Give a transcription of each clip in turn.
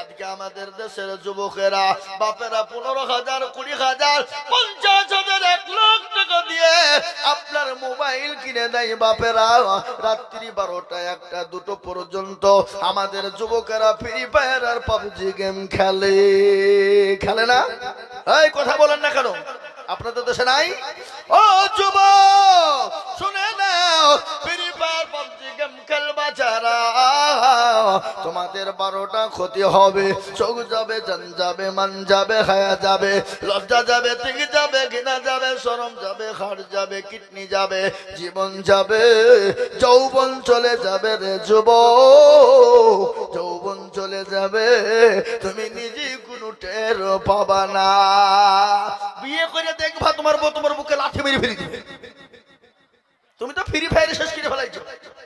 আজকে আমাদের দেশের যুবকেরা, বাপেরা পনেরো হাজার, কুড়ি হাজার, পঞ্চাশ হাজার, এক লাখ টাকা দিয়ে আপনার মোবাইল কিনে দেয় বাপেরা। রাত্রি বারোটা একটা, দুটো পর্যন্ত আমাদের যুবকেরা ফ্রি ফায়ার আর পাবজি গেম খেলে। খেলে না? এই, কথা বলেন না কেন? আপনাদের দেশে নাই? ও যুব শুনে নাও ফ্রি ফায়ার পাবজি খেলবা যারা তোমাদের বারোটা ক্ষতি হবে। চোখ যাবে, জান যাবে, মান যাবে, খায়া যাবে, লজ্জা যাবে ঠিক যাবে, ঘৃণা যাবে সরম যাবে হাড় যাবে, কিডনি যাবে, জীবন যাবে, যৌবন চলে যাবে রে যুব যৌবন চলে যাবে, তুমি নিজেই কোনো টের পাবা না। বিয়ে করে দেখবা তোমার বউ তোমার বুকে লাঠি মেরে ফেলে দিবে। তুমি তো ফ্রি ফায়ারে শেষ করে ফেলাইছো। হ্যাঁ?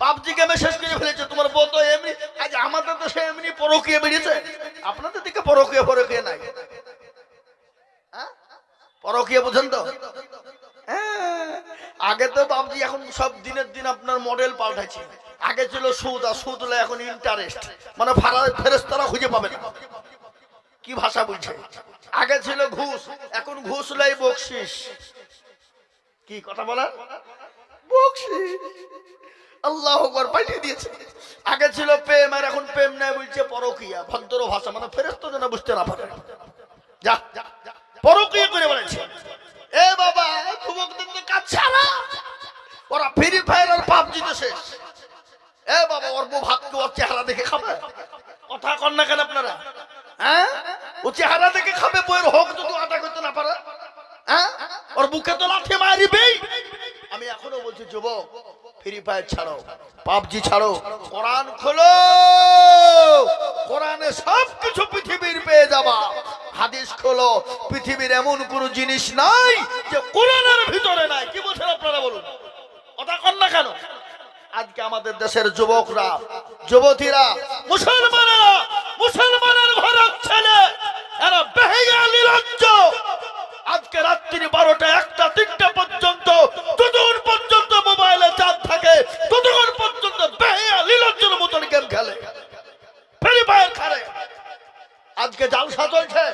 পাবজি গেমে শেষ করে ফেলেছে তোমার বউ তো এমনি আজ আমাদের দেশে এমনি পরকিয়ে বেরিয়েছে। আপনাদের দিকে পরকিয়ে পরকিয়ে নাই। হ্যাঁ? পরকিয়ে বুঝেন তো? হ্যাঁ, আগে তো পাবজি এখন সব দিনের দিন আপনার মডেল পাল্টাচ্ছে আগে ছিল সুদ আর সুদ হলো এখন ইন্টারেস্ট মানে ফেরেস্তারা খুঁজে পাবে না। কি ভাষা বুঝছে? আগে ছিল ঘুষ এখন ঘুষ লাই বকশিস। কি কথা বলার? মানে এ বাবা, যুবকদের তো চেহারা দেখে খাবে। কথা কেন আপনারা? হ্যাঁ? ও চেহারা দেখে খাবে বইয়ের হোক যদি আটা করতে না পারে। হ্যাঁ? ওর বুকে তো লাঠি যুবক ফ্রি ফায়ার ছাড়ো। পাবজি ছাড়ো। কোরআন খোলো। কোরআনে সব কিছু পৃথিবীর পেয়ে যাবা। হাদিস খোলো। পৃথিবীর এমন কোন জিনিস নাই যে কোরআনের ভিতরে নাই। কি বলছেন আপনারা বলুন? কথা কন না কেন? আজকে আমাদের দেশের যুবকরা, যুবতীরা মুসলমানেরা মুসলমানের ঘরের ছেলে এরা বেহেয়া নিরঞ্জ আজকে রাত্রি বারোটা একটা তিনটা পর্যন্ত যতক্ষণ পর্যন্ত মোবাইলে চাপ থাকে ততক্ষণ পর্যন্ত বেহেয়া লীলজ্জের মতন গেম খেলে ফ্রি ফায়ার খেলে আজকে জালসা চলছে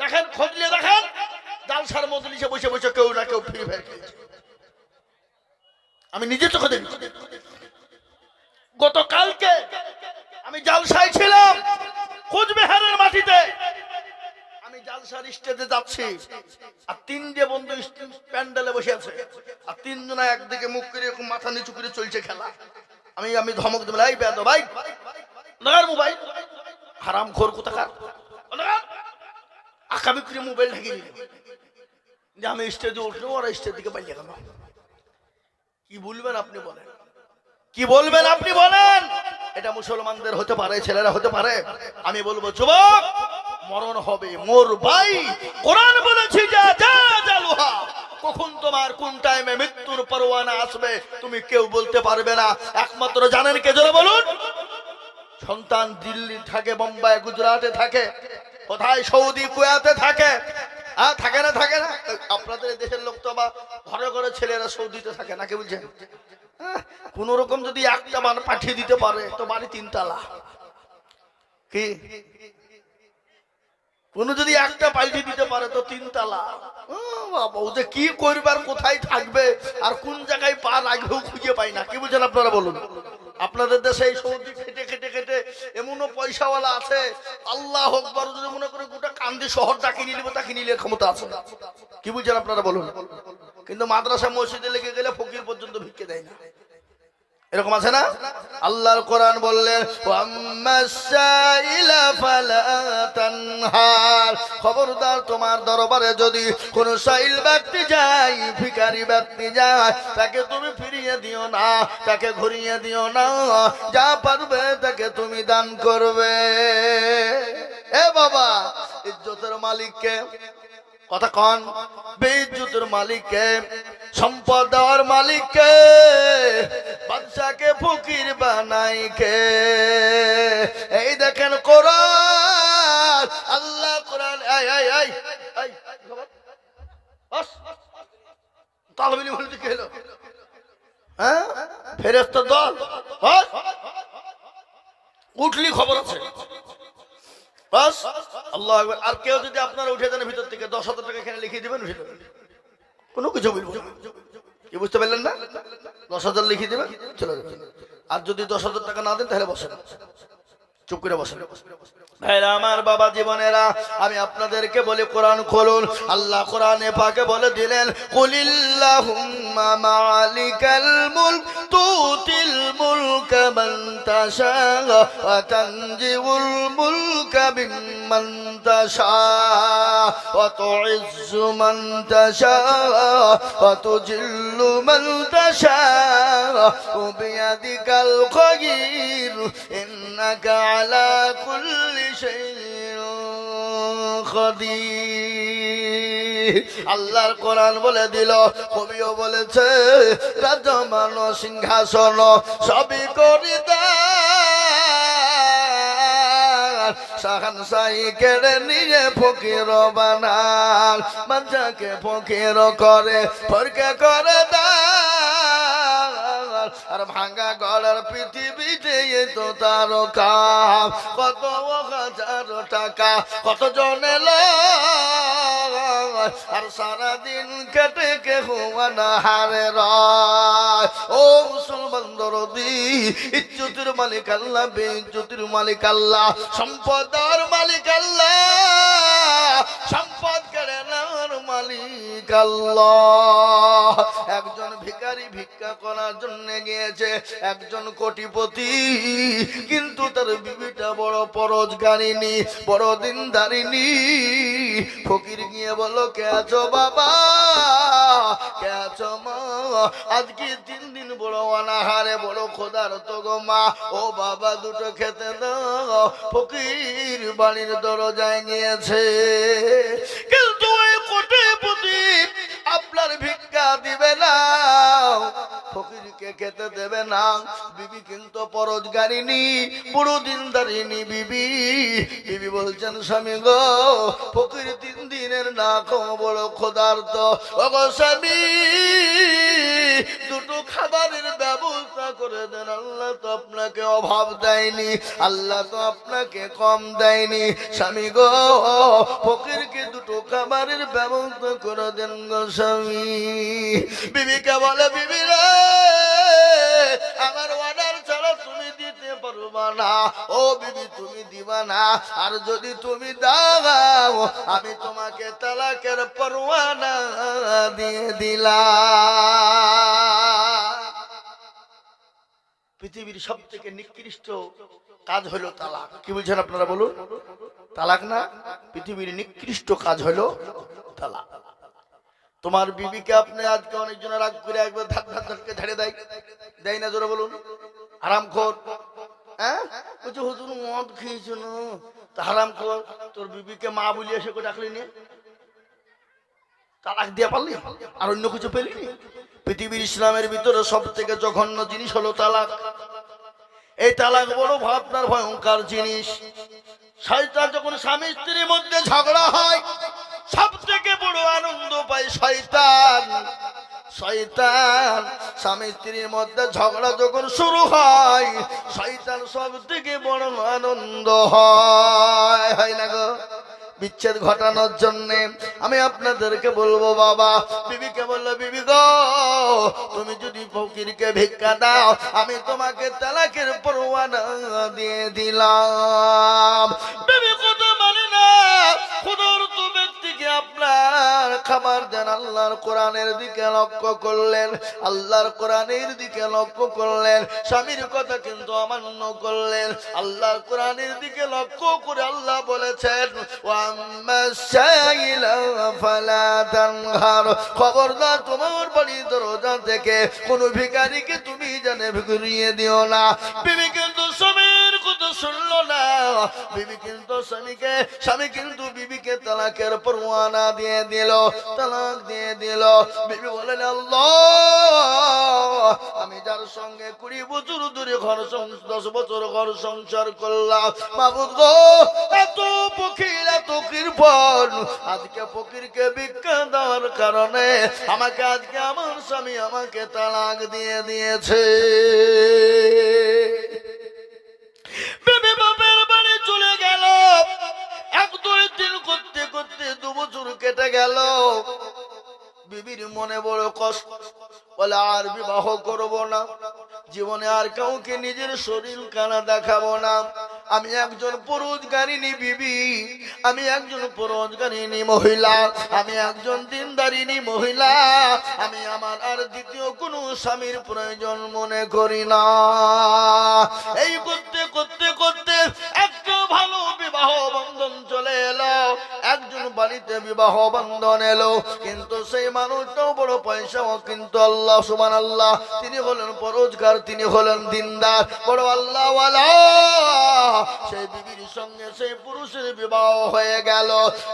দেখেন খোঁজলে দেখেন জালসার মধ্যে নিচে বসে বসে কেউ না কেউ ফ্রি ফায়ার খেলছে আমি নিজে চোখে দেখি গতকালকে আমি জালসায় ছিলাম কোচবিহারের মাটিতে আমি জালসার স্টেজে যাচ্ছি, আর তিনটে বন্ধু প্যান্ডেলে বসে আছে, আর তিনজনা একদিকে মুখ করে এরকম মাথা নিচু করে চলছে খেলা। আমি আমি ধমক দেবো, এই বেদ ভাই লাগার মোবাইল। হারাম খোর কোথাকার। মোবাইল ঢেকে যে আমি স্টেজে উঠল ওরা স্টেজ দিকে গেল। কি বলবেন আপনি বলেন? কি বলবেন আপনি বলেন? এটা মুসলমানদের হতে পারে, ছেলেরা হতে পারে। আমি বলব, যুবক! মরণ হবে, মোর ভাই। কোরআন বলেছি, যা যা জালুহা কখন তোমার কোন টাইমে মৃত্যুর পরোয়ানা আসবে, তুমি কেউ বলতে পারবে না। একমাত্র জানেন কে, জোরে বলুন। সন্তান দিল্লি থাকে, বোম্বাই, গুজরাটে থাকে, কোথায়? সৌদি, কুয়াতে থাকে। হ্যাঁ থাকে না থাকে না? আপনাদের দেশের লোক তো বা ঘরে ঘরে ছেলেরা সৌদিতে থাকে না কে বুঝছেন কোন রকম যদি একটা মান পাঠিয়ে দিতে পারে, তো বাড়ি তিনতলা। কি? কোন যদি একটা পাল্টে দিতে পারে তো তিনতলা। ও যে কি করবার কোথায় থাকবে আর কোন জায়গায় পা রাখবেও খুঁজে পাই না। কি বুঝেন আপনারা বলুন? আপনাদের দেশে এই সৌদি খেটে খেটে খেটে এমনও পয়সাওয়ালা আছে। আল্লাহ আকবর, যদি মনে করে গোটা কান্দি শহরটা কিনে নিবে তা কিনে ক্ষমতা আছে কি বুঝছেন আপনারা বলুন? কিন্তু মাদ্রাসা মসজিদে লেগে গেলে ফকির পর্যন্ত ভিক্ষে দেয় না। এরকম আছে না? আল্লাহর কোরআন বললেন খবরদার, তোমার দরবারে যদি কোন সাইল ব্যক্তি যায় ভিকারি ব্যক্তি যায়, তাকে তুমি ফিরিয়ে দিও না, তাকে ঘুরিয়ে দিও না। যা পারবে, তাকে তুমি দান করবে। এ বাবা, ইজ্জতের মালিককে কথা কন, বেইজ্জতের মালিককে সম্পদ দেওয়ার মালিককে, বাদশাকে, ফকির বানাই কে এই দেখেন কোরআন, আল্লাহ কোরআন, এই এই এই এই তালবিলি বলতে কি হলো? হ্যাঁ? ফেরেস্ত দল, বাস। উঠলি খবর আছে। বাস, আল্লাহ আর কেউ যদি আপনারা উঠে দেন ভিতর থেকে, দশ হাজার টাকা এখানে লিখিয়ে দিবেন, উঠে কোনো কিছু। কি বুঝতে পারলেন না? দশ হাজার লিখিয়ে দেবেন, চলে যাবেন আর যদি দশ হাজার টাকা না দেন, তাহলে বসেন। চুপ করে বসেন। ভাইরা, আমার বাবা জীবনেরা, আমি আপনাদেরকে বলি, কোরআন খুলুন। আল্লাহ কোরআনে পাকে বলে দিলেন, কুলিল্লাহুম্মা মালিকাল মুলক تشاء وتنزع الملك ممن تشاء وتعز من تشاء وتجل من تشاء. وبيدك الخير إنك على كل شيء قدير. আল্লাহর কোরআন বলে দিল, কবিও বলেছে রাজমান সিংহাসন সবই করি সাই কেড়ে নিয়ে ফকির বানাল বাচ্চাকে ফকির করে, ফরকে করে দাল আর ভাঙ্গা গড়ার পৃথিবীতে তো তার কত হাজার টাকা কত জনে লয়, সারা দিন কেটে কে হুয়ানা হারে রয়। ও মুসলমান দরদি ইজ্জতির মালিক আল্লাহ বেজ্জতির মালিক আল্লাহ সম্পদার মালিক আল্লাহ সম্পদ কেড়ে নেওয়ার মালিক আল্লাহ। একজন ভিকারি ভিক্ষা করার জন্য গিয়েছে একজন কোটিপতি। কিন্তু তার বিবিটা বড় পরজগারিনী বড় দিনদারিনী ফকির গিয়ে বলল, কে আছো বাবা? কে আছো মা? আজকে তিন দিন বড় অনাহারে, বড় খোদার তো গো মা। ও বাবা, দুটো খেতে দাও। ফকির বাড়ির দরজায় গিয়েছে। ভিক্ষা দিবে না। ফকিরকে খেতে দেবে না। বিবি কিন্তু পরজগারিনী বুড়ো দিনদারিনী বিবি। বিবি বলছেন, স্বামী গো, ফকির তিন দিনের না কম বড় খোদার্ত স্বামী, দুটো খাবারের ব্যবস্থা করে দেন। আল্লাহ তো আপনাকে অভাব দেয়নি, আল্লাহ তো আপনাকে কম দেয়নি। স্বামী গো, ফকিরকে দুটো খাবারের ব্যবস্থা করে দেন গো স্বামী। বিবিকে বলে বিবি রে, আমার অর্ডার ছাড়া তুমি দিতে পারবা না। ও বিবি, তুমি দিবা না। আর যদি তুমি দাও, আমি তোমাকে তালাকের পরোয়ানা দিয়ে দিলাম। পৃথিবীর সব থেকে নিকৃষ্ট কাজ হলো তালাক। কি বলছেন আপনারা বলুন? তালাক না, পৃথিবীর নিকৃষ্ট কাজ হলো তালাক। তোমার বিবিকে আপনি আজকে অনেকজন রাগ করে একবার ধাক ধাক ধাক্কে ঝেড়ে দেয়। দেয় না জোরে বলুন। হারাম খোর হ্যাঁ? বলছে, হুজুর, মদ খেয়েছো না? হারাম খোর তোর বিবিকে মা বলিয়ে এসে ডাকলি নিয়ে তালাক দিয়ে পারলি? আর অন্য কিছু পেলি পৃথিবীর ইসলামের ভিতরে সব থেকে জঘন্য জিনিস হলো তালাক। এই তালাক বড় ভাবনার, ভয়ঙ্কর জিনিস। শয়তান যখন স্বামী স্ত্রীর মধ্যে ঝগড়া হয় সব থেকে বড় আনন্দ পায় শয়তান। শয়তান, স্বামী স্ত্রীর মধ্যে ঝগড়া যখন শুরু হয়, শয়তান সব থেকে বড় আনন্দ হয়। হয় না গো? বিচ্ছেদ ঘটানোর জন্য আমি আপনাদেরকে বলব, বাবা, বিবিকে বলল, বিবি গো, তুমি যদি ফকিরকে ভিক্ষা দাও, আমি তোমাকে তালাকের পরোয়ানা দিয়ে দিলাম। বিবি কথা মানে না খাবার দেন, আল্লাহর কোরআনের দিকে লক্ষ্য করলেন, আল্লাহর কোরআনের দিকে লক্ষ্য করলেন, স্বামীর কথা কিন্তু অমান্য করলেন, আল্লাহর কোরআনের দিকে লক্ষ্য করে আল্লাহ বলেছেন খবরদার তোমার বাড়ি দরজা থেকে কোনো ভিখারিকে তুমি জানে ভিগরিয়ে দিও না। বিবি কিন্তু শুনলো না। বিবি কিন্তু স্বামীকে, স্বামী কিন্তু বিবিকে তালাকের পরোয়ানা দিয়ে দিল, তালাক দিয়ে দিল। বিবি বলেন আমি যার সঙ্গে কুড়ি বছর ধরে ঘর দশ বছর ঘর সংসার করলাম। মাবুদ গো, এত ফকির, এত কৃপণ। আজকে ফকিরকে ভিক্ষা দেওয়ার কারণে আমাকে, আজকে আমার স্বামী আমাকে তালাক দিয়ে দিয়েছে। ভেবে বাপের বাড়ি চলে গেল। এক দুই দিন করতে করতে দু বছর কেটে গেল। বিবির মনে বড় কষ্ট। বলে, আর বিবাহ করব না। জীবনে আর কাউকে নিজের শরীর কানা দেখাবো না। আমি একজন পরোজগারিনী বিবি। আমি একজন পরোজগারিনী মহিলা। আমি একজন দিনদারিনী মহিলা। আমি আমার আর দ্বিতীয় কোনো স্বামীর প্রয়োজন মনে করি না। এই করতে করতে করতে একটা ভালো বিবাহ বন্ধন চলে এলো। একজন বাড়িতে বিবাহ বন্ধন এলো। কিন্তু সেই মানুষটাও বড় পয়সাও কিন্তু আল্লাহ সুমান আল্লাহ তিনি হলেন পরোজগার, তিনি হলেন দিনদার। বড় আল্লাহ সেই বিবির সঙ্গে সেই পুরুষের বিবাহ হয়ে গেল।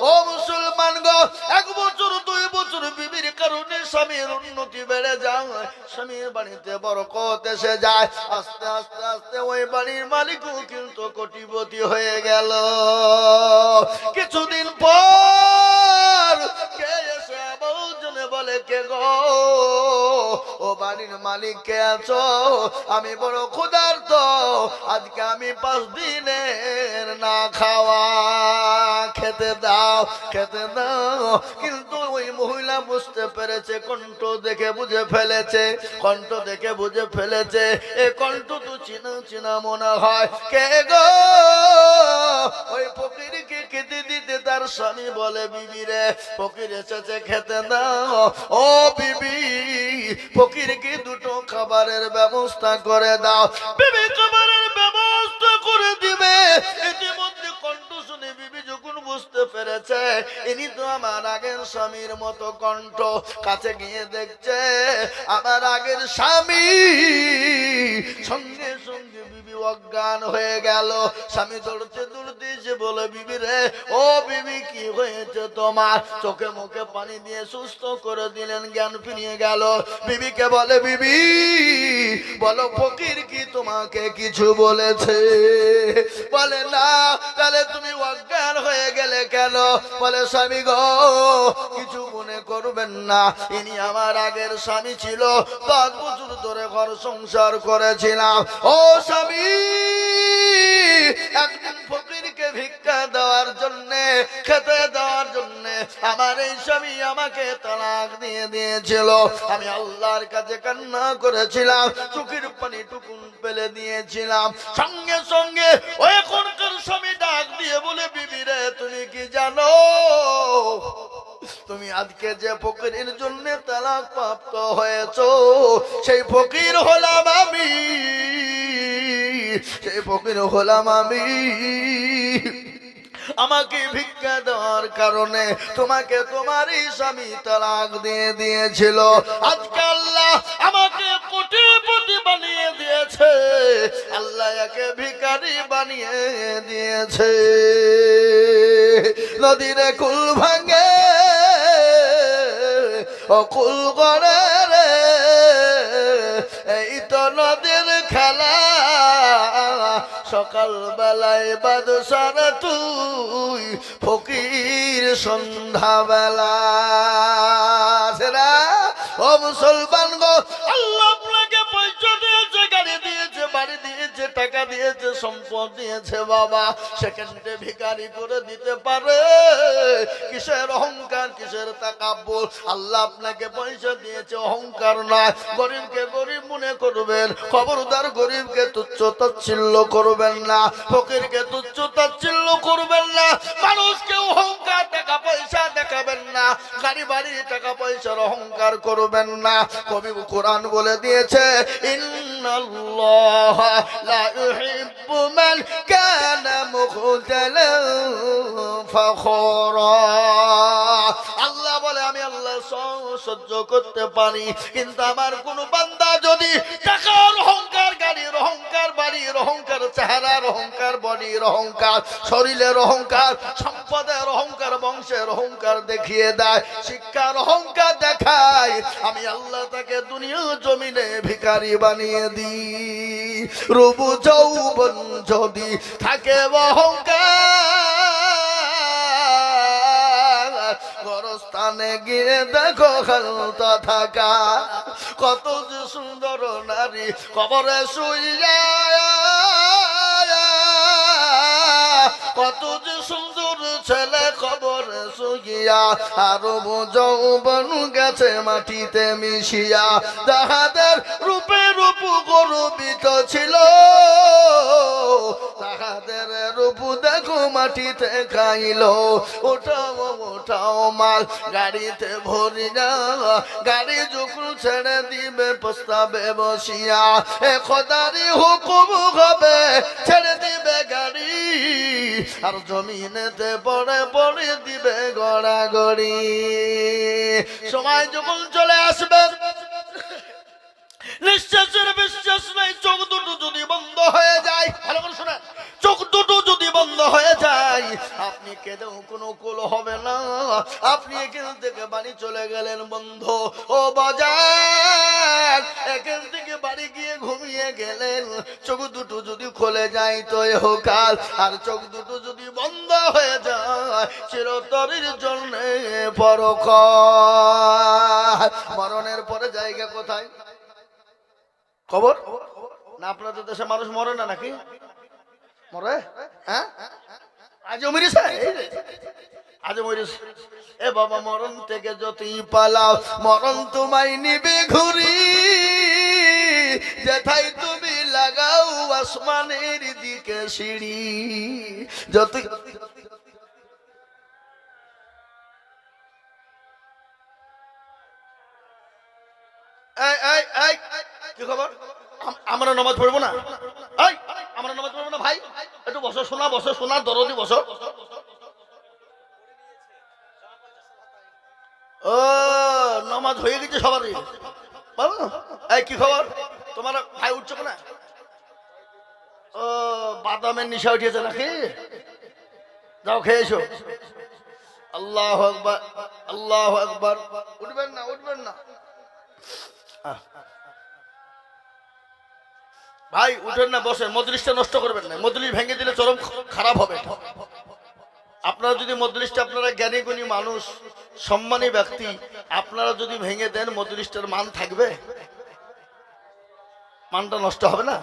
ও মুসলমান গো এক বছর দুই বছর বিবির কারণে স্বামীর উন্নতি বেড়ে যায়, স্বামীর বাড়িতে বরকত এসে যায়। আস্তে আস্তে আস্তে ওই বাড়ির মালিকও কিন্তু কোটিপতি হয়ে গেল। কিছুদিন পর বাড়ির মালিক কে আছো, আমি বড় ক্ষুধার্ত, আজকে আমি পাঁচ দিনের না খাওয়া খেতে দাও খেতে দাও। কিন্তু ওই মহিলা বুঝতে পেরেছে, কণ্ঠ দেখে বুঝে ফেলেছে, কণ্ঠ দেখে বুঝে ফেলেছে, এ কণ্ঠ তো চিনা চিনা মনে হয়। কে গো? ওই ফকিরকে খেতে দিতে তার স্বামী বলে, বিবি রে, ফকির এসেছে, খেতে দাও ও বিবি ফকিরকে দুটো খাবারের ব্যবস্থা করে দাও? বিবি, খাবারের ব্যবস্থা করে দিবে। ইতিমধ্যে কণ্ঠ শুনে বিবি যখন বুঝতে পেরেছে, ইনি তো আমার আগের স্বামীর মতো কণ্ঠ। কাছে গিয়ে দেখছে, আমার আগের স্বামী। সঙ্গে সঙ্গে বিবি অজ্ঞান হয়ে গেল। স্বামী এসে বলে, বিবি রে, ও বিবি, কি হয়েছে তোমার? চোখে মুখে পানি দিয়ে সুস্থ করে দিলেন, জ্ঞান ফিরিয়ে গেল। বিবিকে বলে, বিবি, বলো, ফকির কি তোমাকে কিছু বলেছে? বলে, না, তাহলে তুমি অজ্ঞান হয়ে গেলে কেন? বলে, স্বামী গো, কিছু মনে করবেন না। ইনি আমার আগের স্বামী ছিল, পাঁচ বছর ধরে ঘর সংসার করেছিলাম। ও স্বামী, একদিন ফকিরকে ভিক্ষা দেওয়ার জন্য, খেতে দেওয়ার জন্য আমার এই স্বামী আমাকে তালাক দিয়ে দিয়েছিল। আমি আল্লাহর কাছে কান্না করেছিলাম, চোখের পানি টুকুন ফেলে দিয়েছিলাম। সঙ্গে সঙ্গে ওই এখনকার স্বামী ডাক দিয়ে বলে, বিবি রে, তুমি কি জানো? তুমি আজকে যে ফকিরের জন্য তালাক প্রাপ্ত হয়েছ, সেই ফকির হলাম আমি। সেই ফকির হলাম আমি। আমাকে ভিক্ষা দেওয়ার কারণে তোমাকে তোমারই স্বামী তালাক দিয়ে দিয়েছিল। আজকে আল্লাহ আমাকে কোটিপতি বানিয়ে দিয়েছে। আল্লাহ একে ভিখারি বানিয়ে দিয়েছে। নদীরে কুল ভাঙে, অকুল করে এই তো নদীর খেলা সকাল বেলায় বাদশার তুই ফকির সন্ধ্যা বেলা ও মুসলমান গো, আল্লাহ আপনাকে পয়সা দিয়েছে, গাড়ি দিয়েছে, বাড়ি দিয়েছে টাকা দিয়েছে, সম্পদ দিয়েছে বাবা। সেখানে ভিখারি করে দিতে পারে। কিসের অহংকার, কিসের তাকাব্বুর আল্লাহ আপনাকে পয়সা দিয়েছে, অহংকার নয়। গরিবকে গরিব মনে করবেন, খবরদার গরিবকে তুচ্ছ তাচ্ছিল্য করবেন না। ফকিরকে তুচ্ছ তাচ্ছিল্য করবেন না। মানুষকে অহংকার, টাকা পয়সা দেখাবেন না। গাড়ি বাড়ি, টাকা পয়সার অহংকার করবেন না। কবি কোরআন বলে দিয়েছে ইন্নাল্লাহ لا يحب من كان مخذلا فخورا আল্লাহ বলে, আমি আল্লাহ সহ- সহ্য করতে পারি, কিন্তু আমার কোন বান্দা যদি টাকার অহংকার অহংকার বাড়ির অহংকার চেহারার অহংকার বডির অহংকার শরীরের অহংকার সম্পদের অহংকার বংশের অহংকার দেখিয়ে দেয় শিক্ষার অহংকার দেখায়। আমি আল্লাহ তাকে দুনিয়া জমিনে ভিখারি বানিয়ে দিই। রূপ যৌবন যদি থাকে অহংকার, গরস্থানে গিয়ে দেখো খালতা থাকা। কত যে সুন্দর নারী কবরে শুইয়া কত যে সুন্দর ছেলে খবর সুগিয়া আরও যৌবন গেছে মাটিতে মিশিয়া। তাহাদের রূপে রূপ গরবিত ছিল। তাহাদের রূপ দেখো মাটিতে খাইল। ওটাও ওটাও মাল গাড়িতে ভরি না গাড়ি যখন ছেড়ে দিবে প্রস্তাবে বসিয়া, এ খোদারি হুকুম হবে, ছেড়ে দিবে গাড়ি। আর জমিনেতে পড়ে পড়ে দিবে গড়াগড়ি। সময় যখন চলে আসবে, নিঃশ্বাসের বিশ্বাস নাই, চোখ দুটো যদি বন্ধ হয়ে যায়। ভালো করে চোখ দুটো যদি বন্ধ হয়ে যায়, আপনি কেঁদেও কোনো কুল হবে না। আপনি এখান থেকে বাড়ি চলে গেলেন বন্ধ। ও বাজার, এখান থেকে বাড়ি গিয়ে ঘুমিয়ে গেলেন। চোখ দুটো যদি খুলে যায়, তো কাল আর চোখ দুটো হয়ে যায়, চিরতরের জন্য পরক মরণের পরে জায়গা কোথায়? খবর? না, আপনাদের দেশে মানুষ মরে না নাকি? মরে? হ্যাঁ? আজও মরিছে? এই রে। এ বাবা, মরণ থেকে যতই পালাও, মরণ তোমায় নিবে ঘুরি। যেথাই তুমি লাগাও আসমানের দিকে সিঁড়ি। যতই কি খবর? আমরা নামাজ পড়ব না? আমরা নামাজ পড়ব না, ভাই? একটু বসো, শোনা বসো, শোনা, দরদি বসো। ও, নামাজ হয়ে গেছে সবারই বলো এই, কি খবর? তোমার ভাই উঠছো না ও, বাদামের নিশা উঠিয়েছে নাকি? যাও, খেয়ে এসো। আল্লাহ আকবার আল্লাহ আকবার। উঠবেন না উঠবেন না। ভাই, উঠেন না বসে মজলিসটা নষ্ট করবেন না। মজলিস ভেঙে দিলে চরম খারাপ হবে। আপনারা যদি মজলিসটা আপনারা জ্ঞানী গুণী মানুষ, সম্মানী ব্যক্তি, আপনারা যদি ভেঙে দেন মজলিসটার মান থাকবে? মানটা নষ্ট হবে না?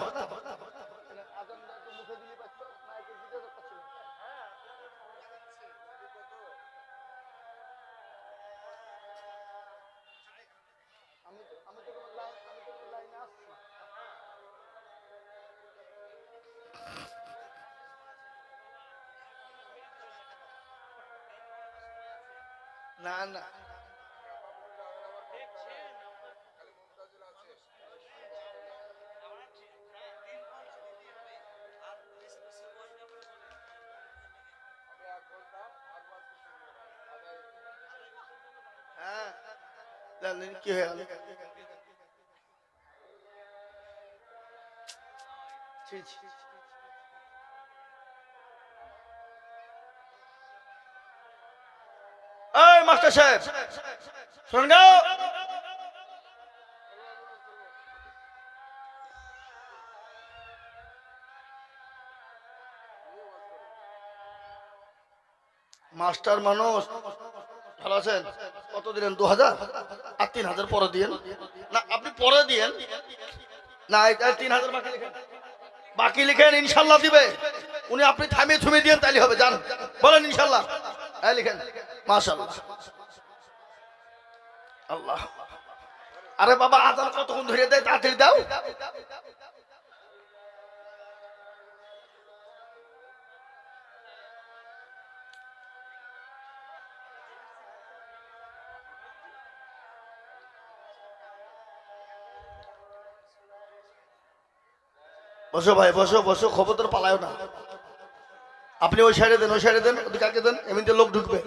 না না। হ্যাঁ। জানেন কি হয়ে গেল ছি, মাস্টার সাহেব মাস্টার মানুষ ভালো আছেন? কত দিলেন? দু হাজার আর তিন হাজার পরে দিয়েন। না, আপনি পরে দিয়েন। না এটা তিন হাজার বাকি লিখেন। বাকি লিখেন, ইনশাল্লাহ দিবে। উনি আপনি থামিয়ে থুমিয়ে দিয়েন, তাইলে হবে। জান বলেন, ইনশাল্লাহ। হ্যাঁ লিখেন। আল্লাহ। আরে বাবা আদার কতক্ষণ ধরে দেয়? তাড়াতাড়ি দাও। বসো ভাই, বসো বসো খবর তোর পালায় না। আপনি ওই সাইডে দেন, ওই সাইডে দেন, ওদিকে দেন, এমনিতে লোক ঢুকবে।